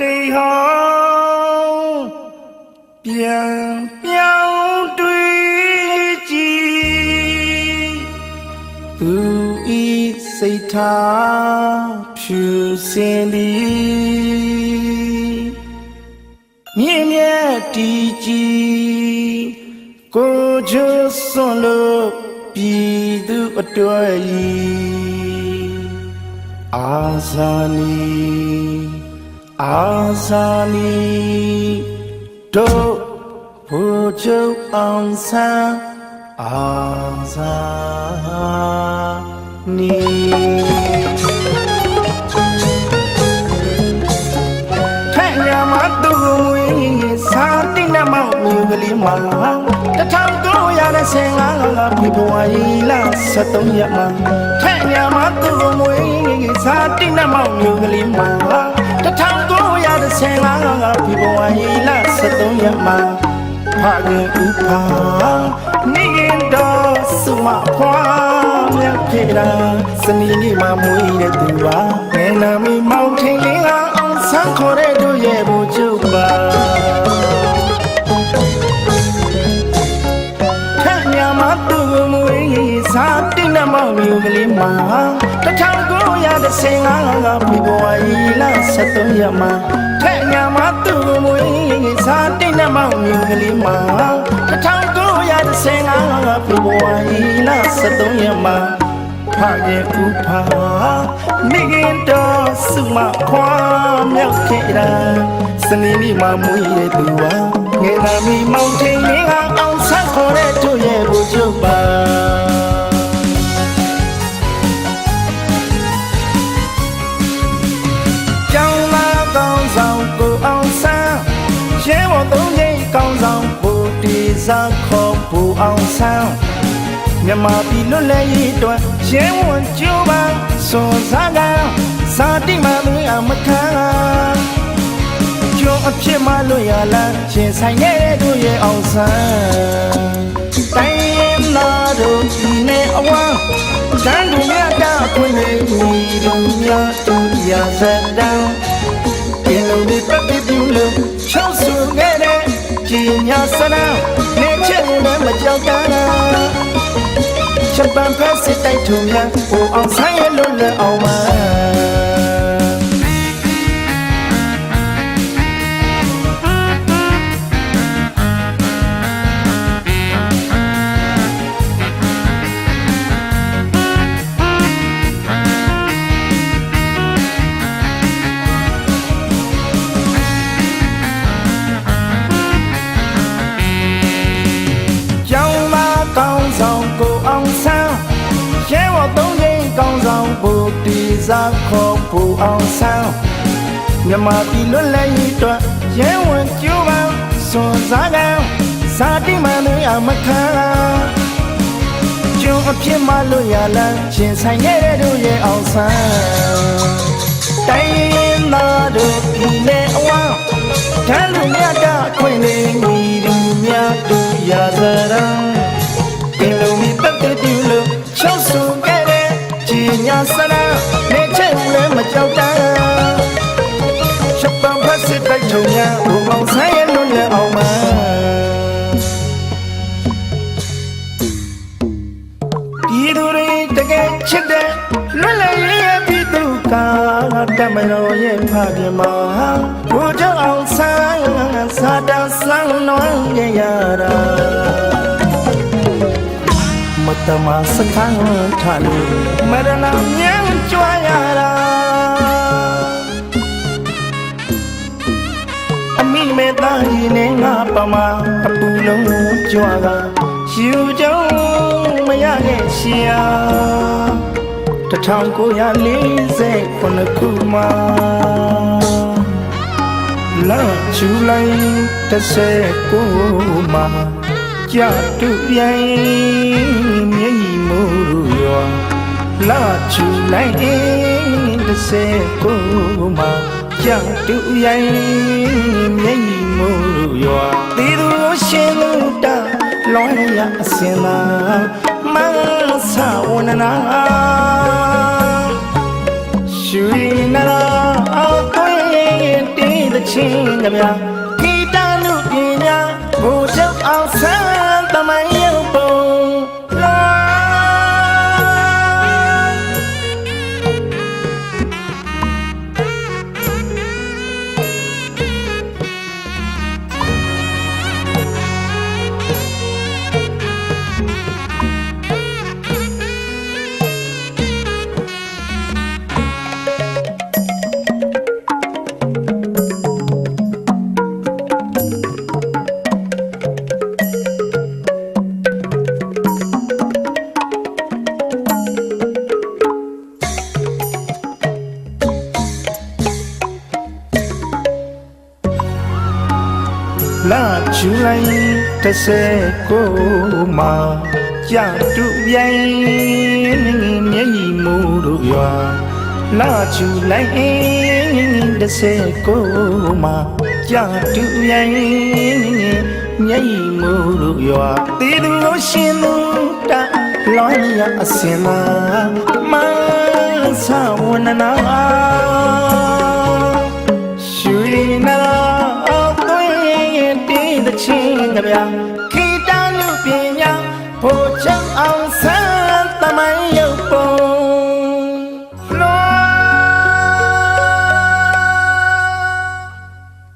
တိဟောပြန်ပြောင်းတွေ့ကြည်သူဤစိတ်ထားဖြူစင်သည်မြင့်မြတ်တည်ကြည်ကိုချွစွန့်လို့ပြည်သူအတွက်ဤအာဇာနည် အာဇာနည်တို့ဘုချုပ်အောင်ဆန်းအာဇာနည်ထဲညာမသူ့ဝင်းစာတိနမောင်မျိုးကလေးမှာတထောင်ကိုရတဲ့ဆင်ငါးကဖေဖော်ဝါရီလ23ရက်မှာထဲညာမသူ့ဝင်းစာတိနမောင်မျိုးကလေးမှာတ ထောင်ကိုရတဲ့ဆင်ငါးကဖေဖော်ဝါရီလ23ရက်မှာဖခင်ဥပါနေရင်တော့စုမဖွာမြတ်ခေတာစနေနေ့မှာမွေးတဲ့သူပါငယ်နာမီမောင်ထင်လင်းအောင်ဆန်းခေါ်တဲ့ မောင်မျိုးကလေးမှာတထောင်ကိုရတဲ့ဆင်ငါးကဖေဖော်ဝါရီလ23ရက်မှာထညာမသူ့ကိုမွေးစားတိနမောင်မျိုးကလေးမှာတထောင်ကိုရတဲ့ဆင်ငါးကဖေဖော်ဝါရီလ23ရက်မှာဖခင်ဥပါမိခင်တော်စုမခွာမြောက်ခဲ့တာစနေနေ့မှာမွေးတဲ့သူပါငယ်လာမီမောင်ထင်းလေးကအောင်ဆက်ခေါ်တဲ့တို့ရဲ့ကိုချုပ်ပါ အောင်ဆန်းမြမပြည်လွတ်လပ်ရေးအတွက်ရဲဝန်ကြိုးပမ်းစွန်စားကစာတိမမင်းအမခံကျော်အဖြစ်မလွတ်ရလားရှင်ဆိုင်တဲ့တို့ရဲ့အောင်ဆန်းတိုင်းရင်လာတို့ဒီနဲ့အဝမ်းတန်သူမြတ်တာခွင့်နေမိတို့မြတ်တို့ရစတန်းဒီလိုဒီပတ်ပြီးပြုလို့ချောက်ဆူခဲ့တဲ့ကြီးညာစနာနေချက် နဲ့မကြောက်တာချက်ပန်ဖက်စစ်တိုက်ထုံများဟိုအောင်ဆိုင်ရလွတ်လပ်အောင်ပါ စားခေါ်ဘူအောင်ဆန်းမြမပြည်လွတ်လပ်ရေးအတွက်ရဲဝင်ကျိုးပန်းစွန်စားကံစာတိမန်တွေအမခံကျုံအဖြစ်မလို့ရလန်းရှင်ဆိုင်ရဲ့တို့ရဲ့အောင်ဆန်းတိုင်းရင်သားတို့ပြည်နဲ့အဝမ်းတန်းလူမြတ်တာခွင့်နေမိလူမြတ်တို့ရာဇရံပ ချက်လည်းမကြောက်တမ်းချက်ပံဖက်စစ်တိုက်ထုံညာဘုံအောင်ဆိုင်ရလွတ်လပ် ပမာအပူလုံးကြွားကယူကြုံမရခဲ့ရှင်1940ခုမှာလာချူလိုက်19မှာကြတူပြိုင်မျက်ရည်မိုးရွာလာချူလိုက်တစ်စဲကိုမှကြတူရိုင်မျက်ရည်မိုးရွာ တီသူရှင်လူတာလောရအစင်သာမန်းဆဝနနာရွှေနာအသွေးတင်းချင်းကဗျာဂီတနုပညာဘိုးချုပ်အောင်ဆန်း လာချူလိုက်တစ်စဲကိုမှာကြာတူပြိုင်မျက်ရည်မူတို့ရွာလာချူလိုက်တစ်စဲကိုမှာကြာတူပြိုင်မျက်ရည်မူတို့ရွာတေသူကိုရှင်သူတလောင်းရအစင်လာမဆာဝနနာ ချင်းကဗျာ